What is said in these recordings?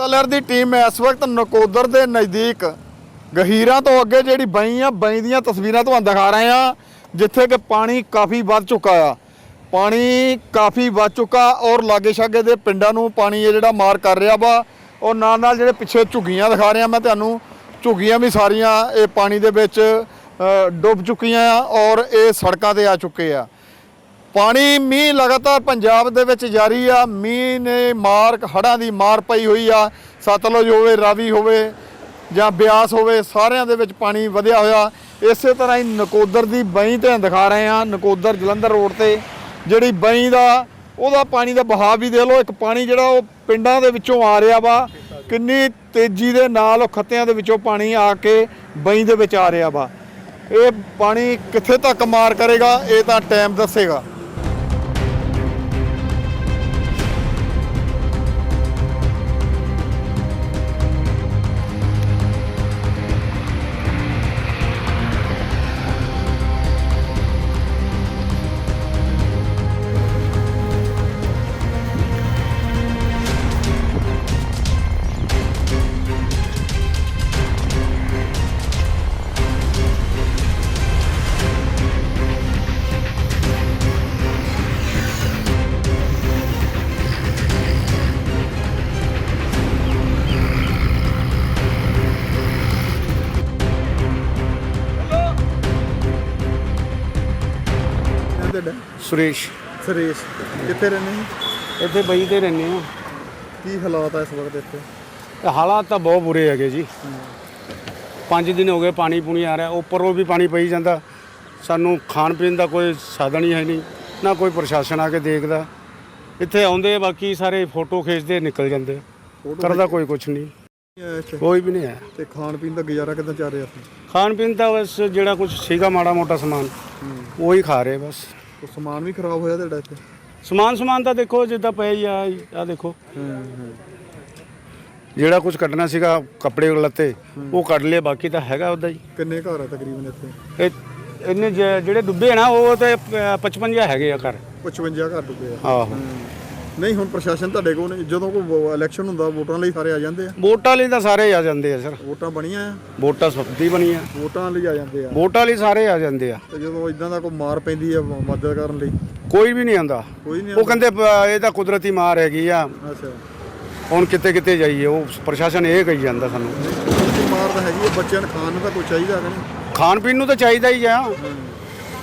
ਤਲਰ ਦੀ team ਇਸ ਵਕਤ ਨਕੋਦਰ ਦੇ ਨਜ਼ਦੀਕ ਗਹੀਰਾਂ ਤੋਂ ਅੱਗੇ ਜਿਹੜੀ ਬਈ ਆ, ਬਈ ਦੀਆਂ ਤਸਵੀਰਾਂ ਤੁਹਾਨੂੰ ਦਿਖਾ ਰਹੇ ਆ ਜਿੱਥੇ ਕਿ ਪਾਣੀ ਕਾਫੀ ਵੱਧ ਚੁੱਕਾ ਆ। ਪਾਣੀ ਕਾਫੀ ਵੱਧ ਚੁੱਕਾ ਔਰ ਲਾਗੇ ਛਾਗੇ ਦੇ ਪਿੰਡਾਂ ਨੂੰ ਪਾਣੀ ਇਹ ਜਿਹੜਾ ਮਾਰ ਕਰ ਰਿਹਾ ਵਾ ਔਰ ਨਾਲ ਨਾਲ ਜਿਹੜੇ ਪਿੱਛੇ ਝੁੱਗੀਆਂ ਦਿਖਾ ਰਿਹਾ ਮੈਂ ਤੁਹਾਨੂੰ, ਝੁੱਗੀਆਂ ਵੀ ਸਾਰੀਆਂ ਇਹ ਪਾਣੀ ਦੇ ਵਿੱਚ ਡੁੱਬ ਚੁੱਕੀਆਂ ਆ ਔਰ ਇਹ ਸੜਕਾਂ ਤੇ ਆ ਚੁੱਕੇ ਆ। ਪਾਣੀ, ਮੀਂਹ ਲਗਾਤਾਰ ਪੰਜਾਬ ਦੇ ਵਿੱਚ ਜਾਰੀ ਆ। ਮੀਂਹ ਨੇ ਮਾਰ, ਹੜ੍ਹਾਂ ਦੀ ਮਾਰ ਪਈ ਹੋਈ ਆ। ਸਤਲੁਜ ਹੋਵੇ, ਰਾਵੀ ਹੋਵੇ ਜਾਂ ਬਿਆਸ ਹੋਵੇ, ਸਾਰਿਆਂ ਦੇ ਵਿੱਚ ਪਾਣੀ ਵਧਿਆ ਹੋਇਆ। ਇਸੇ ਤਰ੍ਹਾਂ ਹੀ ਨਕੋਦਰ ਦੀ ਬਈ ਤੇ ਦਿਖਾ ਰਹੇ ਆ ਨਕੋਦਰ ਜਲੰਧਰ ਰੋਡ ਤੇ ਜਿਹੜੀ ਬਈ ਦਾ, ਉਹਦਾ ਪਾਣੀ ਦਾ ਬਹਾਅ ਵੀ ਦੇਖ ਲਓ। ਇੱਕ ਪਾਣੀ ਜਿਹੜਾ ਉਹ ਪਿੰਡਾਂ ਦੇ ਵਿੱਚੋਂ ਆ ਰਿਹਾ ਵਾ। ਕਿੰਨੀ ਤੇਜ਼ੀ ਦੇ ਨਾਲ ਉਹ ਖੱਤਿਆਂ ਦੇ ਵਿੱਚੋਂ ਪਾਣੀ ਆ ਕੇ ਬਈ ਦੇ ਵਿੱਚ ਆ ਰਿਹਾ ਵਾ। ਇਹ ਪਾਣੀ ਕਿੱਥੇ ਤੱਕ ਮਾਰ ਕਰੇਗਾ? ਇਹ ਤਾਂ ਟਾਈਮ ਦੱਸੇਗਾ। ਸੁਰੇਸ਼। ਸੁਰੇਸ਼ ਕਿੱਥੇ ਰਹਿੰਦੇ ਜੀ ਇੱਥੇ ਬਈ ਤੇ ਰਹਿੰਦੇ ਆ ਕੀ ਹਾਲਾਤ ਆ ਇਸ ਵਕਤ ਇੱਥੇ? ਤੇ ਹਾਲਾਤ ਤਾਂ ਬਹੁਤ ਬੁਰੇ ਹੈਗੇ ਜੀ। ਪੰਜ ਦਿਨ ਹੋ ਗਏ ਪਾਣੀ ਪੂਣੀ ਆ ਰਿਹਾ ਉੱਪਰੋਂ ਵੀ ਪਾਣੀ ਪਈ ਜਾਂਦਾ। ਸਾਨੂੰ ਖਾਣ ਪੀਣ ਦਾ ਕੋਈ ਸਾਧਨ ਹੀ ਹੈ ਨਹੀਂ ਨਾ ਕੋਈ ਪ੍ਰਸ਼ਾਸਨ ਆ ਕੇ ਦੇਖਦਾ। ਇੱਥੇ ਆਉਂਦੇ ਬਾਕੀ ਸਾਰੇ ਫੋਟੋ ਖਿੱਚਦੇ ਨਿਕਲ ਜਾਂਦੇ। ਕਰਦਾ ਕੋਈ ਕੁਝ ਨਹੀਂ। ਇੱਥੇ? ਕੋਈ ਵੀ ਨਹੀਂ ਹੈ ਤੇ ਖਾਣ ਪੀਣ ਦਾ ਗੁਜ਼ਾਰਾ ਕਿਦਾਂ ਚੱਲ ਰਿਹਾ ਖਾਣ ਪੀਣ ਦਾ ਬਸ ਜਿਹੜਾ ਕੁਝ ਸੀਗਾ ਮਾੜਾ ਮੋਟਾ ਸਮਾਨ ਉਹੀ ਖਾ ਰਹੇ ਬਸ। ਸਮਾਨ ਵੀ ਖਰਾਬ ਹੋਇਆ ਤੁਹਾਡਾ ਇੱਥੇ? ਸਮਾਨ ਸਮਾਨ ਤਾਂ ਦੇਖੋ ਜਿੱਦਾਂ ਪਿਆ ਹੀ ਆ ਆ ਦੇਖੋ। ਜਿਹੜਾ ਕੁਝ ਕੱਢਣਾ ਸੀਗਾ ਕੱਪੜੇ ਲੱਤੇ ਉਹ ਕੱਢ ਲਏ ਬਾਕੀ ਤਾਂ ਹੈਗਾ ਉਦਾਂ ਹੀ। ਕਿੰਨੇ ਘਰ ਆ ਤਕਰੀਬਨ ਇੱਥੇ? ਇਹ ਇਹਨੇ ਜ- ਜਿਹੜੇ ਡੁੱਬੇ ਆ ਨਾ ਉਹ ਤੇ 55 ਹੈਗੇ ਆ ਘਰ। 55 ਘਰ ਡੁੱਬੇ ਆ। ਆਹੋ। ਨਹੀਂ ਹੁਣ ਪ੍ਰਸ਼ਾਸਨ ਤੁਹਾਡੇ ਕੋਲ ਨਹੀਂ। ਜਦੋਂ ਕੋਈ ਇਲੈਕਸ਼ਨ ਹੁੰਦਾ ਵੋਟਾਂ ਲਈ ਸਾਰੇ ਆ ਜਾਂਦੇ ਆ। ਵੋਟਾਂ ਲਈ ਤਾਂ ਸਾਰੇ ਆ ਜਾਂਦੇ ਆ ਸਰ। ਵੋਟਾਂ ਬਣੀਆਂ ਆ। ਵੋਟਾਂ ਸਬਦੀ ਬਣੀਆਂ। ਵੋਟਾਂ ਲਈ ਆ ਜਾਂਦੇ ਆ। ਵੋਟਾਂ ਲਈ ਸਾਰੇ ਆ ਜਾਂਦੇ ਆ। ਤੇ ਜਦੋਂ ਇਦਾਂ ਦਾ ਕੋਈ ਮਾਰ ਪੈਂਦੀ ਆ ਮਦਦ ਕਰਨ ਲਈ? ਕੋਈ ਵੀ ਨਹੀਂ ਆਂਦਾ ਕੋਈ ਨਹੀਂ ਉਹ ਕਹਿੰਦੇ ਇਹ ਤਾਂ ਕੁਦਰਤੀ ਮਾਰ ਹੈਗੀ ਆ। ਅੱਛਾ। ਹੁਣ ਕਿਤੇ ਕਿਤੇ ਜਾਈਏ ਉਹ ਪ੍ਰਸ਼ਾਸਨ ਇਹ ਕਹੀ ਜਾਂਦਾ ਸਾਨੂੰ। ਕੁਦਰਤੀ ਮਾਰ ਤਾਂ ਹੈਗੀ ਆ ਬੱਚਿਆਂ ਨੂੰ ਖਾਣ ਨੂੰ ਤਾਂ ਕੋਈ ਚਾਹੀਦਾ ਨਹੀਂ ਖਾਣ ਪੀਣ ਨੂੰ ਤਾਂ ਚਾਹੀਦਾ ਹੀ ਆ।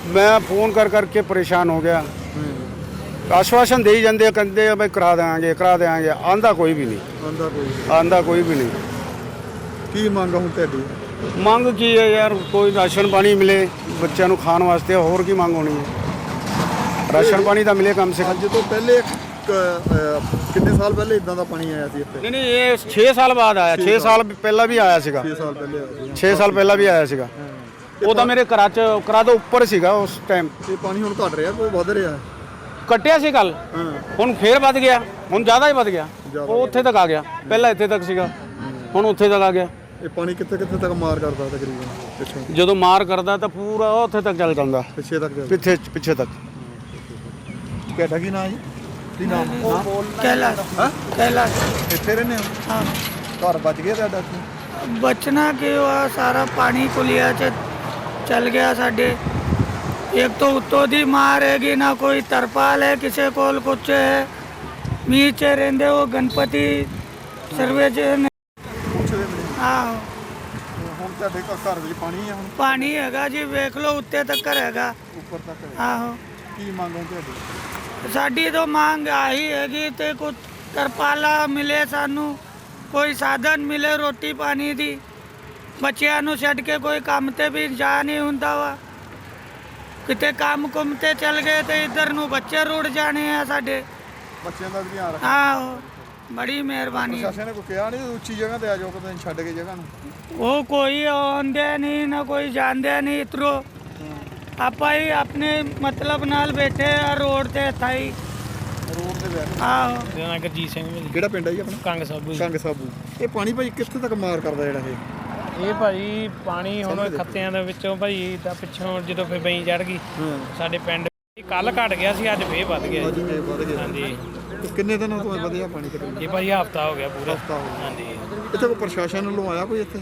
ਮੈਂ ਫੋਨ ਕਰ ਕਰਕੇ ਪਰੇਸ਼ਾਨ ਹੋ ਗਿਆ। ਆਸ਼ਵਾਸਨ ਦੇਈ ਜਾਂਦੇ ਆ ਕਹਿੰਦੇ ਆ ਬਈ ਕਰਾ ਦੇਵਾਂਗੇ ਕਰਾ ਦੇਵਾਂਗੇ ਆਂਦਾ ਕੋਈ ਵੀ ਨਹੀਂ। ਆਂਦਾ ਕੋਈ ਆਂਦਾ ਕੋਈ ਵੀ ਨਹੀਂ। ਕੀ ਮੰਗ ਹੁਣ ਤੁਹਾਡੀ? ਮੰਗ ਕੀ ਹੈ ਯਾਰ ਕੋਈ ਰਾਸ਼ਨ ਪਾਣੀ ਮਿਲੇ ਬੱਚਿਆਂ ਨੂੰ ਖਾਣ ਵਾਸਤੇ ਹੋਰ ਕੀ ਮੰਗ ਹੋਣੀ ਹੈ ਰਾਸ਼ਨ ਪਾਣੀ ਤਾਂ ਮਿਲੇ ਕਮ ਸੇ। ਕਮ ਅੱਜ ਤੋਂ ਪਹਿਲੇ ਕ- ਅਹ, ਕਿੰਨੇ ਸਾਲ ਪਹਿਲੇ ਇਦਾਂ ਦਾ ਪਾਣੀ ਆਇਆ ਸੀ ਇੱਥੇ? ਨਹੀਂ ਨਹੀਂ ਇਹ 6 ਸਾਲ ਬਾਅਦ ਆਇਆ। 6 ਸਾਲ। ਪਹਿਲਾਂ ਵੀ ਆਇਆ ਸੀਗਾ। 6 ਸਾਲ ਪਹਿਲੇ ਆਇਆ ਸੀ। 6 ਸਾਲ ਪਹਿਲਾਂ ਵੀ ਆਇਆ ਸੀਗਾ। ਉਹ ਤਾਂ ਮੇਰੇ ਘਰਾਂ ਚ ਘਰਾਂ ਤੋਂ ਉੱਪਰ ਸੀਗਾ ਉਸ ਟਾਈਮ ਇਹ ਪਾਣੀ ਹੁਣ ਘਟ ਰਿਹਾ ਕੋਈ ਵੱਧ ਰਿਹਾ? ਕੱਟਿਆ ਸੀ ਕੱਲ ਹੁਣ ਫੇਰ ਵੱਧ ਗਿਆ। ਹੁਣ ਜ਼ਿਆਦਾ ਹੀ ਵੱਧ ਗਿਆ। ਉਹ ਉੱਥੇ ਤੱਕ ਆ ਗਿਆ। ਪਹਿਲਾਂ ਇੱਥੇ ਤੱਕ ਸੀਗਾ। ਹੁਣ ਉੱਥੇ ਤੱਕ ਆ ਗਿਆ। ਇਹ ਪਾਣੀ ਕਿੱਥੇ ਕਿੱਥੇ ਤੱਕ ਮਾਰ ਕਰਦਾ ਤਕਰੀਬਨ? ਜਦੋਂ ਮਾਰ ਕਰਦਾ ਤਾਂ ਪੂਰਾ ਉੱਥੇ ਤੱਕ ਚੱਲ ਜਾਂਦਾ। ਪਿੱਛੇ ਤੱਕ ਪਿੱਛੇ ਪਿੱਛੇ ਤੱਕ। ਕਿਹੜਾ ਕੀ ਨਾਂ ਜੀ? ਕੀ ਨਾਮ ਕੈਲਾਸ਼ ਹਾਂ? ਕੈਲਾਸ਼ ਇੱਥੇ ਰਹਿੰਦੇ ਹੋ? ਹਾਂ। ਘਰ ਬਚ ਗਿਆ ਤੁਹਾਡਾ ਬਚਣਾ ਕਿ ਉਹ ਸਾਰਾ ਪਾਣੀ ਕੁਲਿਆ ਚ ਚੱਲ ਗਿਆ ਸਾਡੇ। एक तो उत्तो दी मार हैगी ना कोई तरपाल है किसी कोल कुछ है नीचे रेंदे वो गणपति सर्वे च ने ਪੁੱਛਦੇ ਮੈਨੂੰ आहो ਹੁਣ ਤੁਹਾਡੇ ਘ- ਘਰ ਵਿੱਚ ਪਾਣੀ ਹੈ ਹੁਣ पानी हैगा जी वेख लो उत्ते तक हैगा ਉੱਪਰ ਤੱਕ आहो ਕੀ ਮੰਗ ਹੈ ਤੁਹਾਡੀ ਸਾਡੀ ਤਾਂ ਮੰਗ ਆਹੀ ਹੈਗੀ ਤੇ ਕੁਝ ਤਰਪਾਲਾ ਮਿਲੇ ਸਾਨੂੰ ਕੋਈ ਸਾਧਨ ਮਿਲੇ ਰੋਟੀ ਪਾਣੀ ਦੀ ਬੱਚਿਆਂ ਨੂੰ ਛੱਡ ਕੇ ਕੋਈ ਕੰਮ ਤੇ ਵੀ ਜਾ ਨਹੀਂ ਹੁੰਦਾ ਵਾ ਕਿਤੇ ਕੰਮ ਕੁੰਮ ਤੇ ਚੱਲ ਗਏ ਤੇ ਇੱਧਰ ਨੂੰ ਬੱਚੇ ਰੁੜ ਜਾਣੇ ਆ ਸਾਡੇ। ਬੱਚਿਆਂ ਦਾ ਵੀ ਧਿਆਨ ਰੱਖ ਆਹੋ ਬੜੀ ਮਿਹਰਬਾਨੀ। ਪ੍ਰਸ਼ਾਸਨ ਨੇ ਕੋਈ ਕਿਹਾ ਨਹੀਂ ਉੱਚੀ ਜਗ੍ਹਾ ਤੇ ਆ ਜਾਓ ਕਿਤੇ ਛੱਡ ਕੇ ਜਗ੍ਹਾ ਨੂੰ? ਉਹ ਕੋਈ ਆਉਂਦੇ ਨਹੀਂ ਨਾ ਕੋਈ ਜਾਂਦੇ ਨਹੀਂ ਇਤਰੋ ਆਪਾਂ ਹੀ ਆਪਣੇ ਮਤਲਬ ਨਾਲ ਬੈਠੇ ਆ ਰੋਡ ਤੇ ਥਾਈ ਰੋਡ ਤੇ ਬੈਠ ਆਹੋ। ਮੇਰਾ ਨਾਂ ਗੁਰਜੀਤ ਸਿੰਘ ਮਿਲ ਕਿਹੜਾ ਪਿੰਡ ਹੈ ਜੀ ਆਪਣਾ? ਕੰਗ ਸਾਬੂ। ਕੰਗ ਸਾਬੂ। ਇਹ ਪਾਣੀ ਭਾਈ ਕਿੱਥੇ ਤੱਕ ਮਾਰ ਕਰਦਾ ਜਿਹੜਾ ਇਹ? ਇਹ ਭਾਜੀ ਪਾਣੀ ਹੁਣ ਖੱਤਿਆਂ ਦੇ ਵਿੱਚੋਂ ਭਾਜੀ ਤਾਂ ਪਿੱਛੋਂ ਜਦੋਂ ਫੇ ਬਈ ਚੜ ਗਈ ਸਾਡੇ ਪਿੰਡ ਕੱਲ ਘਟ ਗਿਆ ਸੀ ਅੱਜ ਫੇਰ ਵੱਧ ਗਿਆ ਜੀ। ਹਾਂਜੀ। ਕਿੰਨੇ ਦਿਨਾਂ ਤੋਂ ਵਧਿਆ ਪਾਣੀ ਇਹ ਭਾਜੀ ਹਫਤਾ ਹੋ ਗਿਆ ਪੂਰਾ। ਹਾਂਜੀ। ਇੱਥੇ ਕੋਈ ਪ੍ਰਸ਼ਾਸਨ ਵੱਲੋਂ ਆਇਆ ਕੋਈ ਇੱਥੇ?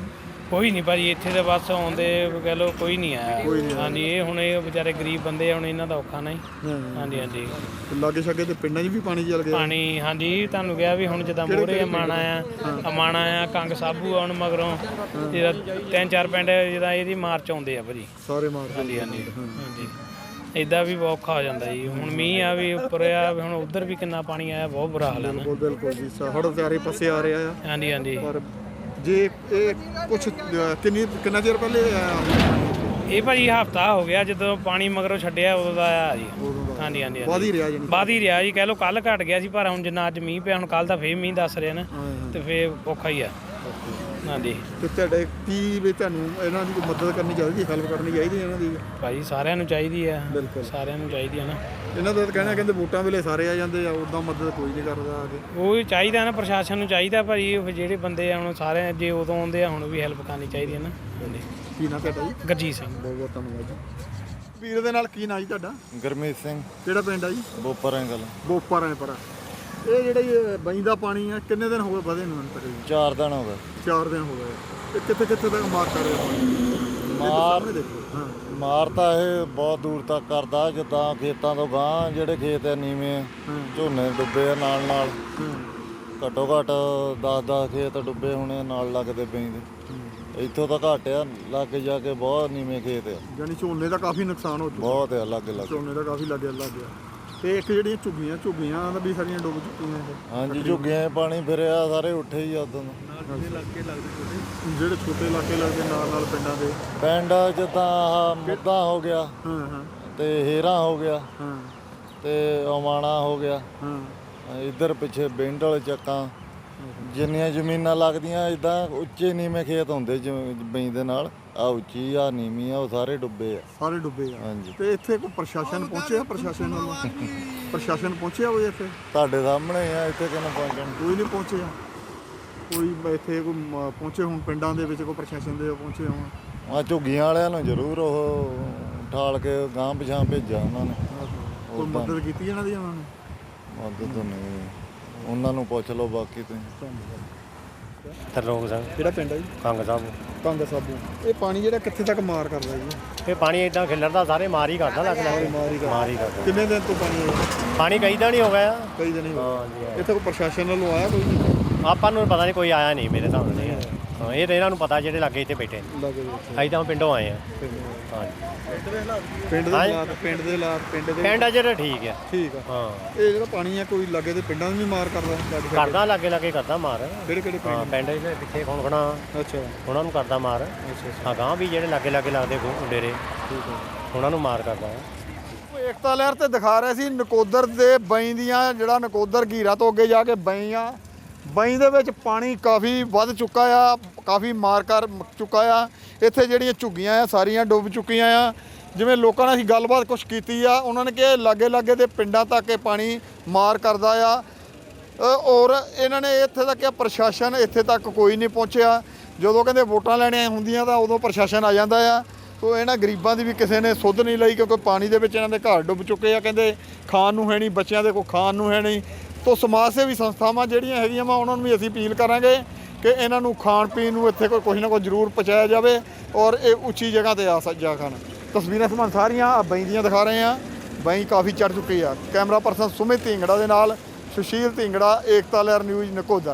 ਕੋਈ ਨਹੀਂ ਭਾਜੀ ਇੱਥੇ ਦੇ ਬਸ ਆਉਂਦੇ ਕਹਿ ਲੋ ਕੋਈ ਨਹੀਂ ਆਇਆ। ਹਾਂਜੀ ਇਹ ਹੁਣ ਇਹ ਵਿਚਾਰੇ ਗਰੀਬ ਬੰਦੇ ਆ, ਹੁਣ ਇਹਨਾਂ ਦਾ ਔਖਾ ਨਹੀਂ। ਹਾਂਜੀ ਹਾਂਜੀ। ਤੇ ਲਾਗੇ ਛਾਗੇ ਤੇ ਪਿੰਡਾਂ 'ਚ ਵੀ ਪਾਣੀ ਚੱਲ ਗਿਆ? ਪਾਣੀ ਹਾਂਜੀ ਤੁਹਾਨੂੰ ਕਿਹਾ ਵੀ ਹੁਣ ਜਿੱਦਾਂ ਮੋਰੇ ਅਮਾਣਾ ਆ ਅਮਾਣਾ ਆ ਕੰਗ ਸਾਬੂ ਆ ਹੁਣ ਮਗਰੋਂ ਜਿਹੜਾ ਤਿੰਨ ਚਾਰ ਪਿੰਡ ਜਿਹਦਾ ਇਹਦੀ ਮਾਰਚ ਆਉਂਦੇ ਆ ਭਾਜੀ। ਸਾਰੇ ਮਾਰ ਹਾਂਜੀ ਹਾਂਜੀ ਹਾਂਜੀ। ਇਦਾਂ ਵੀ ਬਹੁਤ ਔਖਾ ਹੋ ਜਾਂਦਾ ਜੀ। ਹੁਣ ਮੀਂਹ ਆ ਵੀ ਉੱਪਰ ਆ ਹੁਣ ਉਧਰ ਵੀ ਕਿੰਨਾ ਪਾਣੀ ਆਇਆ ਬਹੁਤ ਬੁਰਾ ਹਾਲ ਹੈ ਨਾ। ਬਿਲਕੁਲ ਜੀ। ਸਹੜ ਚਾਰੇ ਪਾਸੇ ਆ ਰਿਹਾ ਆ। ਹਾਂਜੀ ਹਾਂਜੀ। ਪਰ ਜੇ ਇਹ ਕੁਝ ਕਿੰਨੀ ਕਿੰਨਾ ਚਿਰ ਪਹਿਲੇ ਇਹ ਭਾਜੀ ਹਫਤਾ ਹੋ ਗਿਆ ਜਦੋਂ ਪਾਣੀ ਮਗਰੋਂ ਛੱਡਿਆ ਉਦੋਂ ਦਾ ਆਇਆ ਜੀ। ਦਾ। ਹਾਂਜੀ ਹਾਂਜੀ ਵਧ ਹੀ ਰਿਹਾ ਜਾਨੀ ਬਾਦ ਹੀ ਰਿਹਾ ਜੀ। ਕਹਿ ਲਓ ਕੱਲ ਘਟ ਗਿਆ ਸੀ ਪਰ ਹੁਣ ਜਿੰਨਾ ਅੱਜ ਮੀਂਹ ਪਿਆ ਹੁਣ ਕੱਲ ਤਾਂ ਫੇਰ ਮੀਂਹ ਦੱਸ ਰਿਹਾ ਨਾ। ਤੇ ਫੇਰ ਔਖਾ ਹੀ ਆ। ਹਾਂਜੀ। ਤੇ ਤੁਹਾਡੇ ਕੀ ਵੀ ਤੁਹਾਨੂੰ ਇਹਨਾਂ ਦੀ ਕੋਈ ਮਦਦ ਕਰਨੀ ਚਾਹੀਦੀ ਹੈਲਪ ਕਰਨੀ ਚਾਹੀਦੀ ਇਹਨਾਂ ਦੀ? ਭਾਜੀ ਸਾਰਿਆਂ ਨੂੰ ਚਾਹੀਦੀ ਆ। ਬਿਲਕੁਲ। ਸਾਰਿਆਂ ਨੂੰ ਚਾਹੀਦੀ ਆ ਨਾ। ਇਹਨਾਂ ਦਾ ਤਾਂ ਕਹਿਣਾ ਕਹਿੰਦੇ ਵੋਟਾਂ ਵੇਲੇ ਸਾਰੇ ਆ ਜਾਂਦੇ ਆ ਉਦਾਂ ਮਦਦ ਕੋਈ ਨਹੀਂ ਕਰਦਾ ਆ ਕੇ। ਉਹ ਹੀ ਚਾਹੀਦਾ ਨਾ ਪ੍ਰਸ਼ਾਸਨ ਨੂੰ ਚਾਹੀਦਾ ਭਾਜੀ ਉਹ ਜਿਹੜੇ ਬੰਦੇ ਆ ਹੁਣ ਸਾਰੇ ਜੇ ਉਦੋਂ ਆਉਂਦੇ ਆ ਹੁਣ ਵੀ ਹੈਲਪ ਕਰਨੀ ਚਾਹੀਦੀ ਹੈ ਨਾ। ਹਾਂਜੀ। ਕੀ ਨਾ ਤੁਹਾਡਾ ਜੀ? ਗੁਰਜੀਤ ਸਿੰਘ। ਬਹੁਤ ਬਹੁਤ ਧੰਨਵਾਦ ਜੀ। ਵੀਰ ਦੇ ਨਾਲ ਕੀ ਨਾਂ ਜੀ ਤੁਹਾਡਾ? ਗਰਮੀਤ ਸਿੰਘ। ਕਿਹੜਾ ਪਿੰਡ ਆ ਜੀ? ਬੋਪਰ ਐਂਗਲ ਬੋਪਰ ਐ ਪਰਾ। ਇਹ ਜਿਹੜਾ ਇਹ ਬਈ ਦਾ ਪਾਣੀ ਆ ਕਿੰਨੇ ਦਿਨ ਹੋ ਗਏ ਵਧੇ ਨੂੰ ਹੁਣ ਚਾਰ ਦਿਨ ਹੋ ਗਏ। 4 ਦਿਨ ਹੋ ਗਏ। ਇਹ ਕਿੱਥੇ ਕਿੱਥੇ ਤੱਕ ਮਾਰ ਕਰ ਰਿਹਾ ਪਾਣੀ? ਮਾਰ ਹਾਂ। ਮਾਰ ਤਾਂ ਇਹ ਬਹੁਤ ਦੂਰ ਤੱਕ ਕਰਦਾ ਜਿੱਦਾਂ ਖੇਤਾਂ ਤੋਂ ਗਾਂ ਜਿਹੜੇ ਖੇਤ ਆ ਨੀਵੇਂ। ਝੋਨੇ ਡੁੱਬੇ ਆ ਨਾਲ ਨਾਲ। ਘੱਟੋ ਘੱਟ 10-10 ਖੇਤ ਡੁੱਬੇ ਹੋਣੇ ਨਾਲ ਲੱਗਦੇ ਪੈਂਦੇ ਇੱਥੋਂ ਤਾਂ ਘੱਟ ਆ ਲੱਗ ਜਾ ਕੇ ਬਹੁਤ ਨੀਵੇਂ ਖੇਤ ਆ। ਯਾਨੀ ਝੋਨੇ ਦਾ ਕਾਫੀ ਨੁਕਸਾਨ ਹੋ ਚੁੱਕਾ। ਬਹੁਤ ਆ ਲੱਗ ਲੱਗ ਝੋਨੇ ਦਾ ਕਾਫੀ ਲੱਗਿਆ ਲੱਗ ਗਿਆ। ਤੇ ਇੱਕ ਜਿਹੜੀਆਂ ਝੁੱਗੀਆਂ ਝੁੱਗੀਆਂ ਦਾ ਵੀ ਸਾਰੀਆਂ ਡੁੱਬ ਚੁੱਕੀਆਂ ਇਹ ਹਾਂਜੀ ਝੁੱਗੀਆਂ 'ਚ ਪਾਣੀ ਫਿਰਿਆ ਸਾਰੇ ਉੱਠੇ ਹੀ ਉਦੋਂ ਜਿਹੜੇ ਛੋਟੇ? ਇਲਾਕੇ ਲੱਗਦੇ ਨਾਲ ਨਾਲ ਪਿੰਡਾਂ ਦੇ। ਪਿੰਡ ਜਿੱਦਾਂ ਆਹ ਮੁੱਦਾ ਹੋ ਗਿਆ। ਹਾਂ ਹਾਂ। ਤੇ ਹੀਰਾ ਹੋ ਗਿਆ। ਹਾਂ। ਤੇ ਅਮਾਣਾ ਹੋ ਗਿਆ। ਹਾਂ। ਇੱਧਰ ਪਿੱਛੇ ਬਿੰਡਲ ਚੱਕਾਂ। ਜਿੰਨੀਆਂ ਜ਼ਮੀਨਾਂ ਲੱਗਦੀਆਂ ਇਦਾਂ ਉੱਚੇ ਨੀਵੇਂ ਖੇਤ ਹੁੰਦੇ ਜਿਵੇਂ ਬਈ ਦੇ ਨਾਲ। ਆ ਉੱਚੀ ਆ ਨੀਵੀਂ ਆ ਉਹ ਸਾਰੇ ਡੁੱਬੇ ਆ। ਸਾਰੇ ਡੁੱਬੇ ਆ। ਹਾਂਜੀ। ਤੇ ਇੱਥੇ ਕੋਈ ਪ੍ਰਸ਼ਾਸਨ ਪਹੁੰਚਿਆ? ਪ੍ਰਸ਼ਾਸਨ ਵੱਲੋਂ? ਪ੍ਰਸ਼ਾਸਨ ਪਹੁੰਚਿਆ ਹੋਇਆ ਇੱਥੇ? ਤੁਹਾਡੇ ਸਾਹਮਣੇ ਆ ਇੱਥੇ ਕਿਨੂੰ ਪਹੁੰਚਣ? ਕੋਈ ਨਹੀਂ ਪਹੁੰਚਿਆ। ਕੋਈ ਇੱਥੇ ਕੋਈ ਪਹੁੰਚੇ ਹੁਣ ਪਿੰਡਾਂ ਦੇ ਵਿੱਚ ਕੋਈ ਪ੍ਰਸ਼ਾਸਨ ਦੇ ਪਹੁੰਚੇ ਹੋਣ। ਆ ਝੁੱਗੀਆਂ ਵਾਲਿਆਂ ਨੂੰ ਜ਼ਰੂਰ ਉਹ ਠਾਲ ਕੇ ਗਾਂ ਪਿਛਾਂ ਭੇਜਿਆ ਉਹਨਾਂ ਨੇ। ਕੋਈ ਮਦਦ ਕੀਤੀ ਇਹਨਾਂ ਦੀ ਉਹਨਾਂ ਨੇ? ਮਦਦ ਨਹੀਂ। ਉਹਨਾਂ ਨੂੰ ਪੁੱਛ ਲਓ ਬਾਕੀ ਤੁਸੀਂ। ਤਰਲੋਕ ਸਿੰਘ ਕਿਹੜਾ ਪਿੰਡ ਹੈ ਜੀ? ਕੰਗ ਸਾਹਿਬ। ਕੰਗ ਸਾਬੂ ਇਹ ਪਾਣੀ ਜਿਹੜਾ ਕਿੱਥੇ ਤੱਕ ਮਾਰ ਕਰਦਾ ਜੀ? ਇਹ ਪਾਣੀ ਇਦਾਂ ਖਿਲਰਦਾ ਸਾਰੇ ਮਾਰ ਹੀ ਕਰਦਾ ਲੱਗ ਲੱਗ। ਮਾਰ ਹੀ ਕਰਦਾ। ਮਾਰ ਹੀ ਕਰਦਾ। ਕਿੰਨੇ ਦਿਨ ਤੋਂ ਪਾਣੀ ਹੈ ਪਾਣੀ ਕਈ ਦਿਨ ਹੀ ਹੋ ਗਿਆ। ਕਈ ਦਿਨ ਹੀ ਹੋ ਗਏ ਇੱਥੇ ਕੋਈ ਪ੍ਰਸ਼ਾਸਨ ਵੱਲੋਂ ਆਇਆ ਕੋਈ? ਨਹੀਂ ਆਪਾਂ ਨੂੰ ਪਤਾ ਨਹੀਂ ਕੋਈ ਆਇਆ ਨਹੀਂ ਮੇਰੇ ਨਹੀਂ ਆਇਆ। ਹਾਂ ਇਹ ਤਾਂ ਇਹਨਾਂ ਨੂੰ ਪਤਾ ਜਿਹੜੇ ਲੱਗੇ ਇੱਥੇ ਬੈਠੇ ਨੇ। ਲੱਗੇ ਅਸੀਂ ਤਾਂ ਪਿੰਡੋਂ ਆਏ ਆ ਹਾਂਜੀ। ਪਿੰਡ ਦੇ। ਹਾਲਾਤ ਪਿੰਡ ਦੇ ਹਾਲਾਤ ਪਿੰਡ ਦੇ ਪਿੰਡ ਅਜੇ ਤਾਂ ਠੀਕ ਆ। ਠੀਕ ਆ। ਹਾਂ। ਇਹ ਜਿਹੜਾ ਪਾਣੀ ਆ ਕੋਈ ਲੱਗੇ ਤੇ ਪਿੰਡਾਂ ਨੂੰ ਵੀ ਮਾਰ ਕਰਦਾ ਲੱਗ ਕਰਦਾ ਲਾਗੇ ਲਾਗੇ ਕਰਦਾ ਮਾਰ। ਕਿਹੜੇ ਕਿਹੜੇ ਹਾਂ ਪਿੰਡ ਪਿੰਡ ਇਹਦੇ ਪਿੱਛੇ ਖੁਣ ਖਣਾ। ਅੱਛਾ। ਉਹਨਾਂ ਨੂੰ ਕਰਦਾ ਮਾਰ। ਹਾਂ ਗਾਂ ਵੀ ਜਿਹੜੇ ਲਾਗੇ ਲਾਗੇ ਲੱਗਦੇ ਗੋ- ਡੇਰੇ। ਠੀਕ ਹੈ ਉਹਨਾਂ ਨੂੰ ਮਾਰ ਕਰਦਾ ਉਹ ਏਕਤਾ ਲਹਿਰ ਤੇ ਦਿਖਾ ਰਹੇ ਸੀ ਨਕੋਦਰ ਦੇ ਬਈ ਦੀਆਂ ਜਿਹੜਾ ਨਕੋਦਰ ਘੀਰਾ ਤੋਂ ਅੱਗੇ ਜਾ ਕੇ ਬਈ ਆ। ਬਈ ਦੇ ਵਿੱਚ ਪਾਣੀ ਕਾਫੀ ਵੱਧ ਚੁੱਕਾ ਆ। ਕਾਫੀ ਮਾਰ ਕਰ ਚੁੱਕਾ ਆ। ਇੱਥੇ ਜਿਹੜੀਆਂ ਝੁੱਗੀਆਂ ਆ, ਸਾਰੀਆਂ ਡੁੱਬ ਚੁੱਕੀਆਂ ਆ। ਜਿਵੇਂ ਲੋਕਾਂ ਨਾਲ ਅਸੀਂ ਗੱਲਬਾਤ ਕੁਝ ਕੀਤੀ ਆ, ਉਹਨਾਂ ਨੇ ਕਿਹਾ ਲਾਗੇ ਲਾਗੇ ਦੇ ਪਿੰਡਾਂ ਤੱਕ ਇਹ ਪਾਣੀ ਮਾਰ ਕਰਦਾ ਆ। ਔਰ ਇਹਨਾਂ ਨੇ ਇੱਥੇ ਤੱਕ ਕਿ ਪ੍ਰਸ਼ਾਸਨ ਇੱਥੇ ਤੱਕ ਕੋਈ ਨਹੀਂ ਪਹੁੰਚਿਆ। ਜਦੋਂ ਕਹਿੰਦੇ ਵੋਟਾਂ ਲੈਣੀਆਂ ਹੁੰਦੀਆਂ ਤਾਂ ਉਦੋਂ ਪ੍ਰਸ਼ਾਸਨ ਆ ਜਾਂਦਾ ਆ। ਸੋ ਇਹਨਾਂ ਗਰੀਬਾਂ ਦੀ ਵੀ ਕਿਸੇ ਨੇ ਸੁੱਧ ਨਹੀਂ ਲਈ ਕਿਉਂਕਿ ਪਾਣੀ ਦੇ ਵਿੱਚ ਇਹਨਾਂ ਦੇ ਘਰ ਡੁੱਬ ਚੁੱਕੇ ਆ। ਕਹਿੰਦੇ ਖਾਣ ਨੂੰ ਹੈ ਨਹੀਂ, ਬੱਚਿਆਂ ਦੇ ਕੋਈ ਖਾਣ ਨੂੰ ਹੈ ਨਹੀਂ। ਤੋਂ ਸਮਾਜ ਸੇਵੀ ਸੰਸਥਾਵਾਂ ਜਿਹੜੀਆਂ ਹੈਗੀਆਂ ਵਾ, ਉਹਨਾਂ ਨੂੰ ਵੀ ਅਸੀਂ ਅਪੀਲ ਕਰਾਂਗੇ ਕਿ ਇਹਨਾਂ ਨੂੰ ਖਾਣ ਪੀਣ ਨੂੰ ਇੱਥੇ ਕੋਈ ਕੁਝ ਨਾ ਕੁਝ ਜ਼ਰੂਰ ਪਹੁੰਚਾਇਆ ਜਾਵੇ ਔਰ ਇਹ ਉੱਚੀ ਜਗ੍ਹਾ ਤੇ ਆ ਸਕ- ਜਾ ਖਾਣ ਤਸਵੀਰਾਂ ਸਮਾਨ ਸਾਰੀਆਂ ਆ ਦੀਆਂ ਦਿਖਾ ਰਹੇ ਆ ਬਈ ਕਾਫੀ ਚੜ ਚੁੱਕੀ ਆ। ਕੈਮਰਾ ਪਰਸਨ ਸੁਮਿਤ ਢਿੰਗੜਾ ਦੇ ਨਾਲ ਸੁਸ਼ੀਲ ਢਿੰਗੜਾ, ਏਕਤਾ ਲਹਿਰ ਨਿਊਜ਼ ਨਕੋਦਰ।